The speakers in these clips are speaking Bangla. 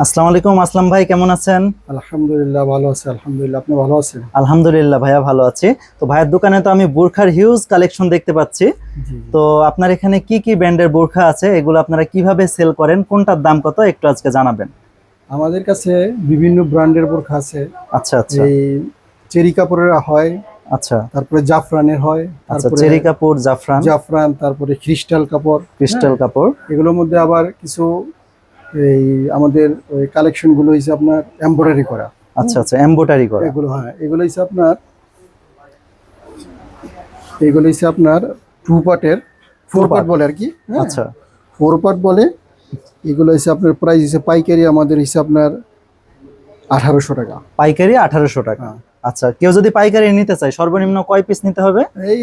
আসসালামু আলাইকুম আসলাম ভাই কেমন আছেন? আলহামদুলিল্লাহ ভালো আছে আলহামদুলিল্লাহ। আপনি ভালো আছেন? আলহামদুলিল্লাহ ভাইয়া ভালো আছি। তো ভাইয়ের দোকানে তো আমি বোরখার হিউজ কালেকশন দেখতে পাচ্ছি। তো আপনার এখানে কি কি ব্র্যান্ডের বোরখা আছে? এগুলো আপনারা কীভাবে সেল করেন? কোনটার দাম কত? একটু আজকে জানাবেন। আমাদের কাছে বিভিন্ন ব্র্যান্ডের বোরখা আছে। আচ্ছা আচ্ছা। এই চেরি কাপড়ের হয় আচ্ছা। তারপরে জাফরানের হয় আচ্ছা তারপরে চেরি কাপড় জাফরান। জাফরান তারপরে ক্রিস্টাল কাপড় ক্রিস্টাল কাপড়। এগুলোর মধ্যে আবার কিছু এই আমাদের ওই কালেকশনগুলো হয়েছে আপনার এমব্রয়ডারি করা। আচ্ছা আচ্ছা এমব্রয়ডারি করা। এগুলো হ্যাঁ এগুলো হচ্ছে আপনার এগুলো হচ্ছে আপনার টু পার্টের ফোর পার্ট বলে আর কি হ্যাঁ? আচ্ছা। ফোর পার্ট বলে এগুলো হচ্ছে আপনার প্রাইস হিসেবে পাইকারি আমাদের হিসেবে আপনার আঠারোশো টাকা। পাইকারি আঠারোশো টাকা। হ্যাঁ। আচ্ছা কেউ যদি পাইকারি নিতে চায় সর্বনিম্ন কয় পিস নিতে হবে? এই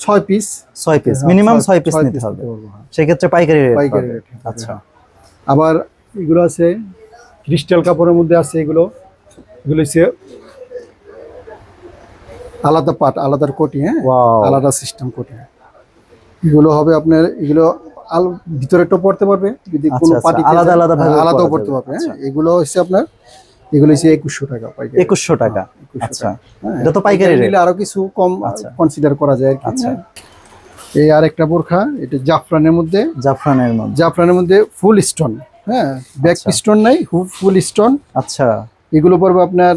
ছয় পিস ছয় পিস মিনিমাম ছয় পিস নিতে হবে। সেক্ষেত্রে পাইকারি রেট পাইকারি রেট আচ্ছা। আবার এগুলো আছে ক্রিস্টাল কাপড়ের মধ্যে আছে এগুলো। এগুলো হচ্ছে আলাদা পাট আলাদা কোটি হ্যাঁ? আলাদা সিস্টেম কোটি। এগুলো হবে আপনার এগুলো আল ভিতরে একটা পড়তে পারবে যদি আচ্ছা, কোনো আচ্ছা, পার্টি আলাদা আলাদা আলাদাও পড়তে পারবে হ্যাঁ? আচ্ছা। এগুলো হচ্ছে আপনার এগুলো হচ্ছে একুশশো টাকা পাইকারি। একুশশো টাকা। 2100 আচ্ছা। হ্যাঁ, এটা তো পাইকারি নিলে আরও কিছু কম। কনসিডার করা যায় আচ্ছা। হ্যাঁ। আর একটা বোরখা এটা জাফরানের মধ্যে। জাফরানের মধ্যে। জাফরানের মধ্যে ফুল স্টোন হ্যাঁ? ব্যাক আচ্ছা। স্টোন নাই ফুল স্টোন। আচ্ছা। এগুলো পড়বে আপনার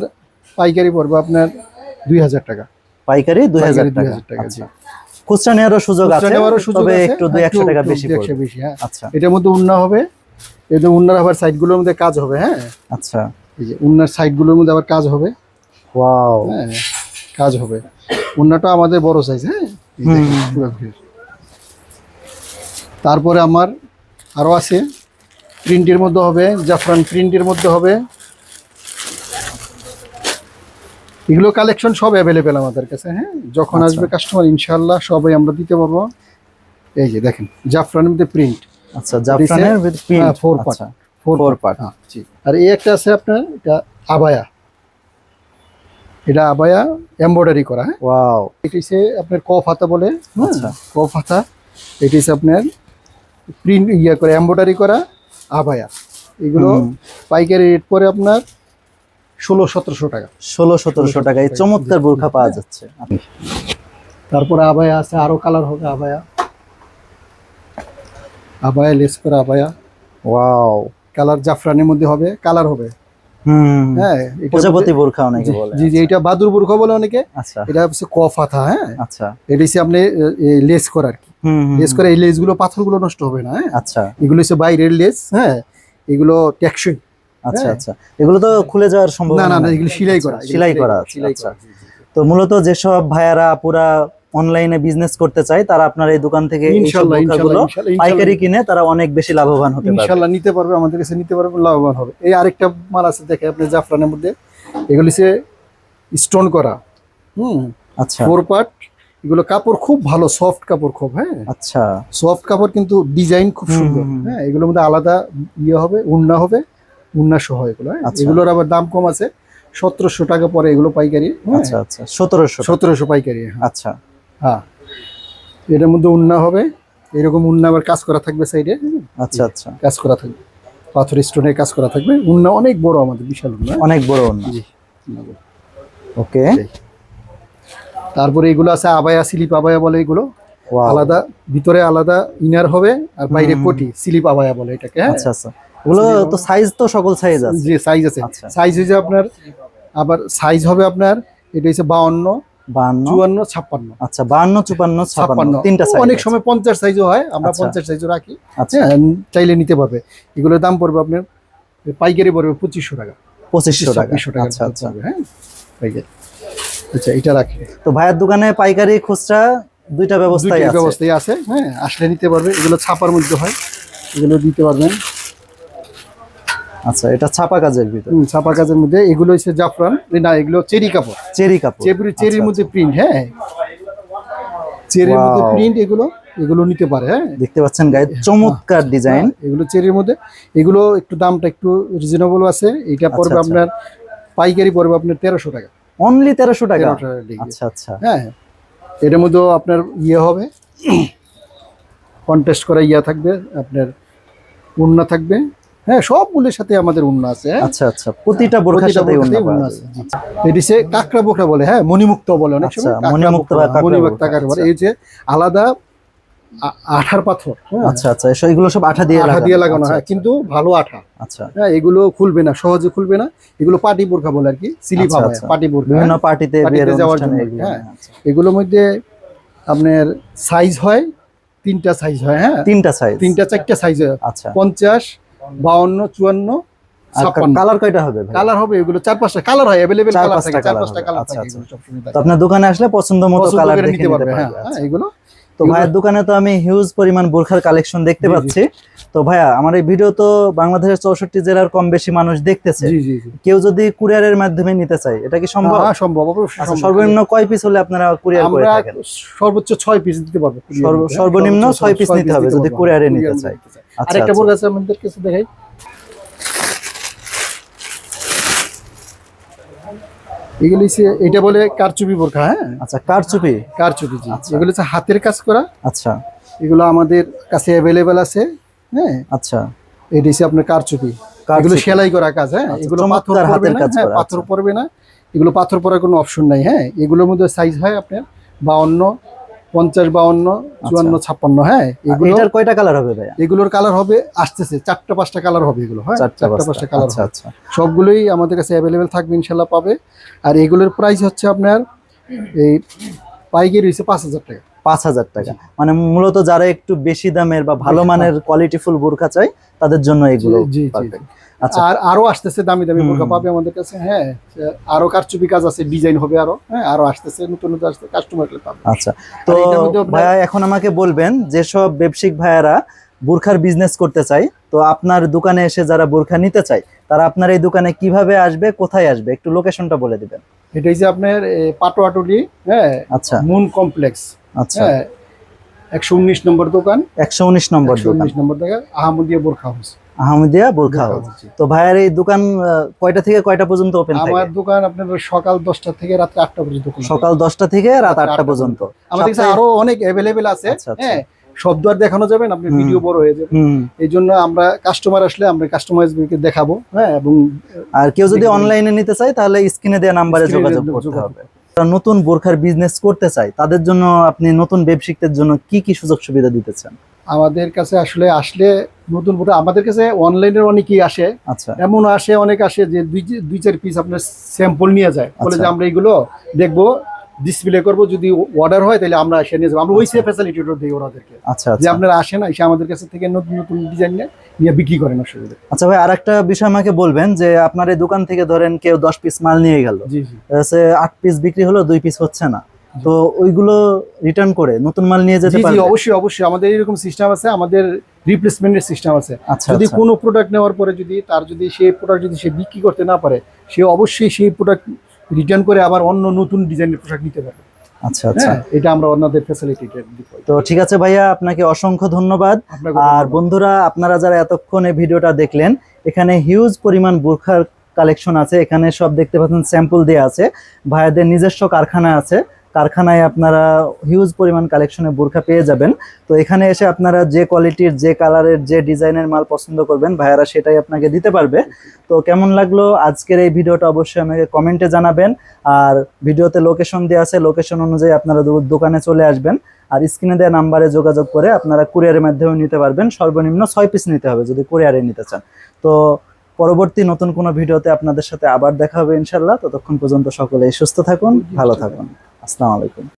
পাইকারি পড়বে আপনার দুই হাজার টাকা। পাইকারি দুই হাজার টাকা। 2000 টাকা, আচ্ছা। খুচরা নেওয়ারও সুযোগ আছে তবে একটু দুই একশো টাকা বেশি বেশি হ্যাঁ। আচ্ছা। এটার মধ্যে উন্না হবে এদের উন্নার আবার সাইডগুলোর মধ্যে কাজ হবে হ্যাঁ? আচ্ছা। এই যে উন্নার সাইডগুলোর মধ্যে আবার কাজ হবে। ওয়াও। হ্যাঁ কাজ হবে। উন্নাটা আমাদের বড় সাইজ হ্যাঁ এই হুম, দেখেন, হুম। পুরো ঘুরে। তারপরে আমার আরও আছে। প্রিন্টের মধ্যে হবে জাফরান প্রিন্টের মধ্যে হবে। এগুলো কালেকশন সব অ্যাভেলেবেল আমাদের কাছে হ্যাঁ? যখন আচ্ছা। আসবে কাস্টমার ইনশাল্লাহ সবাই আমরা দিতে পারব। এই যে দেখেন জাফরানের মধ্যে প্রিন্ট আচ্ছা জাফরানের। আচ্ছা ফোর Four part। হ্যাঁ জি। আর এই একটা আছে আপনার এটা আবায়া। এটা আবায়া এমব্রয়ডারি করা হ্যাঁ? ওয়াও এটি হচ্ছে আপনার কফ হাতা বলে হ্যাঁ, আচ্ছা। কফ হাতা এটি হচ্ছে আপনার প্রিন্ট ইয়ে করে এম্বয়ডারি করা আবায়া এগুলো। পাইকারি রেট পরে আপনার ষোলো সতেরোশো টাকা। ষোলো সতেরোশো টাকা। এই চমৎকার বোরখা পাওয়া যাচ্ছে। তারপরে আবায়া আছে আরও কালার হবে আবায়া আবায়া লেস করে আবায়া ওয়াও। কালার জাফরানের মধ্যে হবে কালার হবে। হ্যাঁ প্রজাপতি বোরখা অনেকে বলে। জি জি এটা বাদুর বুর্খা বলে অনেকে। আচ্ছা। এটা হচ্ছে হ্যাঁ? আচ্ছা। এটা হচ্ছে আপনি লেস করা আর কি। লেস করে এই লেসগুলো পাথরগুলো নষ্ট হবে না হ্যাঁ? আচ্ছা। এগুলো হচ্ছে বাইরের লেস হ্যাঁ? এগুলো টেকসই আচ্ছা হ্যাঁ। আচ্ছা। এগুলো তো খুলে যাওয়ার সম্ভাবনা না না এগুলো সেলাই করা আচ্ছা, সেলাই করা আছে, আচ্ছা। জি। তো মূলত যেসব ভাইয়ারা পুরা অনলাইনে বিজনেস করতে চায় তারা আপনার এই দোকান থেকে পাইকারি কিনে তারা অনেক বেশি লাভবান হতে পারবে। ইনশাল্লাহ নিতে পারবে আমাদের কাছে নিতে পারবে লাভবান হবে। এই আরেকটা মাল আছে দেখে আপনি জাফরানের মধ্যে এগুলি হচ্ছে স্টোন করা। হুম? আচ্ছা। ফোর পার্ট এগুলো কাপড় খুব ভালো সফট কাপড় খুব হ্যাঁ? আচ্ছা। সফট কাপড় কিন্তু ডিজাইন খুব সুন্দর। হ্যাঁ? এগুলোর মধ্যে আলাদা ইয়ে হবে উন্না হবে উন্না সহ এগুলো হ্যাঁ? আচ্ছা। এগুলোর আবার দাম কম আছে সতেরোশো টাকা পরে এগুলো পাইকারি হ্যাঁ? আচ্ছা আচ্ছা। সতেরোশো সতেরোশো পাইকারি হ্যাঁ। আচ্ছা। হ্যাঁ। এটার মধ্যে উন্না হবে। এরকম উন্না আবার কাজ করা থাকবে সাইডে আচ্ছা আচ্ছা। কাজ করা থাকবে। পাথর স্টোনের কাজ করা থাকবে। উন্না অনেক বড় আমাদের বিশাল উন্না। অনেক বড় অন্য জি ওকে। তারপরে এগুলো আছে আবায়া স্লিপ আবায়া বলে এগুলো. আলাদা ভিতরে আলাদা ইনার হবে আর বাইরে। কোটি স্লিপ আবায়া বলে এটাকে হ্যাঁ। আচ্ছা আচ্ছা। ওগুলো তো সাইজ তো সকল সাইজ আছে। যে সাইজ আছে। সাইজ হয়েছে আপনার আবার সাইজ হবে আপনার এটা হচ্ছে বাউন্ন চুয়ান্ন ছাপ্পান্ন। আচ্ছা চুপান্ন ছাপ্পান্ন তিনটা অনেক সময় পঞ্চাশ সাইজও হয় আমরা আচ্ছা। পঞ্চাশ সাইজও রাখি। আচ্ছা। হ্যাঁ চাইলে নিতে পারবে। এগুলোর দাম পড়বে আপনার পাইকারি পড়বে পঁচিশশো টাকা। পঁচিশশো টাকা। টাকা আচ্ছা আচ্ছা। হ্যাঁ। পাইকারি। আচ্ছা এটা রাখি। তো ভাইয়ের দোকানে পাইকারি খুচরা দুইটা ব্যবস্থাই ব্যবস্থায় আছে হ্যাঁ আসলে নিতে পারবে। এগুলো ছাপার মধ্যে হয় এগুলো দিতে পারবেন। আচ্ছা এটা ছাপা কাজের ভিতর? ছাপা কাজের মধ্যে এগুলো হচ্ছে জাফরান না এগুলো চেরি কাপড়। চেরি কাপড়। চেরি চেরির আচ্ছা, মধ্যে প্রিন্ট হ্যাঁ। চেরির মধ্যে প্রিন্ট এগুলো এগুলো নিতে পারে হ্যাঁ। দেখতে পাচ্ছেন গায়ে চমৎকার ডিজাইন হ্যাঁ, এগুলো চেরির মধ্যে। এগুলো একটু দামটা একটু রিজনেবল আছে। এটা পড়বে আচ্ছা। আপনার পাইকারি পড়বে আপনার তেরোশো টাকা। অনলি তেরোশো টাকা? আচ্ছা আচ্ছা। হ্যাঁ এটার মধ্যেও আপনার ইয়ে হবে। কন্টেস্ট করা ইয়া থাকবে আপনার উন্না থাকবে। হ্যাঁ সবগুলোর সাথে আমাদের উন্না আছে হ্যাঁ। আচ্ছা আচ্ছা প্রতিটা বোরখার সাথে উন্না আছে, যাবে। জি। এটি সে কাঁকড়া বোকরা বলে হ্যাঁ মণিমুক্ত বলে অনেক আচ্ছা, সময় মণিমুক্ত মণিমুক্ত বোকরা, বলে। আচ্ছা। এই যে আলাদা আঠার পাথর হ্যাঁ, আচ্ছা আচ্ছা এগুলো সব আঠা দিয়ে আঠা দিয়ে লাগানো। আচ্ছা, হয় কিন্তু ভালো আঠা। আচ্ছা। হ্যাঁ এগুলো খুলবে না সহজে খুলবে না। এগুলো পাটি বোরখা বলে আর কি সিলি ভাবা। পাটি বোরখা বিভিন্ন হ্যাঁ। পার্টিতে পার্টিতে যাওয়ার জন্য, এগুলো হ্যাঁ। এগুলোর মধ্যে আপনার সাইজ হয় তিনটা সাইজ হয় হ্যাঁ। তিনটা সাইজ তিনটা চারটা সাইজ হয়। আচ্ছা। পঞ্চাশ বাউন্ন চুয়ান্ন কালার কয়টা হবে কালার হবে এগুলো চার পাঁচটা কালার হয় চার কালার পাঁচটা থাকে চার পাঁচটা কালার আচ্ছা, থাকে আচ্ছা। এগুলো সবসময় আপনার দোকানে আসলে পছন্দ মতো কালার দেখে নিতে পারবে হ্যাঁ। হ্যাঁ, আচ্ছা। এগুলো তো ভাইয়ের দোকানে তো আমি হিউজ পরিমাণ বোরখার কালেকশন দেখতে। পাচ্ছি। তো ভাইয়া আমার এই ভিডিও তো বাংলাদেশের চৌষট্টি জেলার কম বেশি মানুষ দেখতেছে। কেউ যদি কুরিয়ারের মাধ্যমে নিতে চায় এটা কি সম্ভব? হ্যাঁ সম্ভব অবশ্যই আচ্ছা সম্ভব। সর্বনিম্ন কয় পিস হলে আপনারা কুরিয়ার করে থাকেন? সর্বোচ্চ ছয় পিস দিতে পারব সর্বনিম্ন ছয় পিস নিতে হবে, যদি courier-এ নিতে চাই। আচ্ছা, আরেকটা আচ্ছা। বোর্ড আছে আমাদের কাছে দেখাই। এগুলি হচ্ছে এটা বলে কারচুপি বোরখা হ্যাঁ? আচ্ছা কারচুপি? কারচুপি জি। আচ্ছা। এগুলো হচ্ছে হাতের কাজ করা। আচ্ছা। এগুলো আমাদের কাছে অ্যাভেলেবেল আছে হ্যাঁ? আচ্ছা। এটা হচ্ছে আপনার কারচুপি। এগুলো সেলাই করা কাজ হ্যাঁ? আচ্ছা, এগুলো পাথর পড়বে হাতের না কাজ হ্যাঁ পাথর আচ্ছা। পড়বে না। এগুলো পাথর পড়ার কোনো অপশন নাই হ্যাঁ? এগুলোর মধ্যে সাইজ হয় আপনার বাউন্ন পঞ্চাশ বাউন্ন চুয়ান্ন ছাপ্পান্ন হ্যাঁ? এগুলো এটার কয়টা কালার হবে ভাইয়া? এগুলোর কালার হবে আসতেছে। চারটা পাঁচটা কালার হবে এগুলো হ্যাঁ? চারটা পাঁচটা। কালার আচ্ছা আচ্ছা। সবগুলোই আমাদের কাছে অ্যাভেলেবেল থাকবে ইনশাল্লাহ পাবে। আর এগুলোর প্রাইস হচ্ছে আপনার এই পাইকারি হচ্ছে পাঁচ হাজার টাকা। পাঁচ হাজার টাকা। মানে মূলত যারা একটু বেশি দামের বা ভালো মানের কোয়ালিটিফুল বোরখা চাই তাদের জন্য এগুলো জি, জি। আচ্ছা আর আরও আসতেছে দামি দামি বোরকা পাবে আমাদের কাছে হ্যাঁ। আরও কারচুপি কাজ আছে ডিজাইন হবে আরও হ্যাঁ আরও আসতেছে নতুন নতুন আসতে কাস্টমার পাবে। আচ্ছা। তো ভাইয়া এখন আমাকে বলবেন যেসব ব্যবসায়িক ভাইয়ারা বোরখার বিজনেস করতে চাই তো আপনার দোকানে এসে যারা বোরখা নিতে চায় তারা আপনার এই দোকানে কীভাবে আসবে কোথায় আসবে? একটু লোকেশনটা বলে দিবেন। এটা হচ্ছে আপনার পাটোয়াটুলি হ্যাঁ আচ্ছা। মুন কমপ্লেক্স আচ্ছা। হ্যাঁ একশো উনিশ নম্বর দোকান। একশো উনিশ নম্বর দোকান উনিশ নম্বর দোকান আহমদিয়া বোরখা হাউস আহমদিয়া বোরখা হাউস। তো ভাইয়ার এই দোকান কয়টা থেকে কয়টা পর্যন্ত ওপেন আমার দোকান আপনার সকাল দশটা থেকে রাত্রে আটটা পর্যন্ত সকাল দশটা থেকে রাত রাত আটটা আটটা পর্যন্ত। আমাদের কাছে আরও অনেক অ্যাভেলেবেল আছে। আচ্ছা, আচ্ছা। হ্যাঁ শব্দ আর দেখানো যাবে না আপনি ভিডিও বড় হয়ে যাবে। এই জন্য আমরা কাস্টমার আসলে আমরা কাস্টমাইজকে দেখাবো হ্যাঁ এবং আর কেউ যদি অনলাইনে নিতে চায় তাহলে স্ক্রিনে দেওয়া নাম্বারে যোগাযোগ করতে হবে। নতুন বোরখার বিজনেস করতে চায় তাদের জন্য আপনি নতুন ব্যবসায়িকদের জন্য কি কি সুযোগ সুবিধা দিতেছেন আমাদের কাছে আসলে আসলে নতুন বোরখা আমাদের কাছে অনলাইনের অনেকেই আসে। আচ্ছা। এমন আসে অনেক আসে যে দুই দুই চার পিস আপনার স্যাম্পল নিয়ে যায়। বলে যে আচ্ছা। আমরা এগুলো দেখব ডিসপ্লে করব যদি অর্ডার হয় তাহলে আমরা এসে নিয়ে যাব। আমরা ওই সে ফ্যাসিলিটিটা দিই ওনাদেরকে। আচ্ছা যে আচ্ছা। আপনারা আসেন এসে আমাদের কাছে থেকে নতুন নতুন ডিজাইন নিয়ে বিক্রি করেন অসুবিধা। আচ্ছা ভাই আর একটা বিষয় আমাকে বলবেন যে আপনার এই দোকান থেকে ধরেন কেউ দশ পিস মাল নিয়ে গেল। জি জি। আট পিস বিক্রি হলো দুই পিস হচ্ছে না। তো ওইগুলো রিটার্ন করে নতুন মাল নিয়ে যেতে পারবে? অবশ্যই অবশ্যই। আমাদের এরকম সিস্টেম আছে আমাদের রিপ্লেসমেন্টের সিস্টেম আছে। আচ্ছা যদি আচ্ছা। কোনো প্রোডাক্ট নেওয়ার পরে যদি তার যদি সেই প্রোডাক্ট যদি সে বিক্রি করতে না পারে সে অবশ্যই সেই প্রোডাক্ট রিটার্ন করে আবার অন্য নতুন ডিজাইনের প্রোডাক্ট নিতে পারে। আচ্ছা আচ্ছা। হ্যাঁ এটা আমরা অন্যদের ফ্যাসিলিটি তো ঠিক আছে ভাইয়া আপনাকে অসংখ্য ধন্যবাদ। আর বন্ধুরা আপনারা যারা এতক্ষণ এই ভিডিওটা দেখলেন এখানে হিউজ পরিমাণ বোরখার কালেকশন আছে। এখানে সব দেখতে পাচ্ছেন স্যাম্পল দেওয়া আছে। ভাইয়াদের নিজস্ব কারখানা আছে। কারখানায় আপনারা হিউজ পরিমাণ কালেকশনে বোরখা পেয়ে যাবেন। তো এখানে এসে আপনারা যে কোয়ালিটির যে কালারের যে ডিজাইনের মাল পছন্দ করবেন, ভাইয়ারা সেটাই আপনাকে দিতে পারবে। তো কেমন লাগল? আজকের এই ভিডিওটা অবশ্যই আমাকে কমেন্টে জানাবেন। আর ভিডিওতে লোকেশন দেওয়া আছে লোকেশন অনুযায়ী আপনারা দোকানে চলে আসবেন। আর স্ক্রিনে দেওয়া নাম্বারে যোগাযোগ করে আপনারা কুরিয়ারের মাধ্যমে নিতে পারবেন। সর্বনিম্ন ছয় পিস নিতে হবে যদি কুরিয়ারে নিতে চান। তো পরবর্তী নতুন কোনো ভিডিওতে আপনাদের সাথে আবার দেখা হবে ইনশাল্লাহ ততক্ষণ পর্যন্ত সকলেই সুস্থ থাকুন, ভালো থাকুন। আসসালামু আলাইকুম।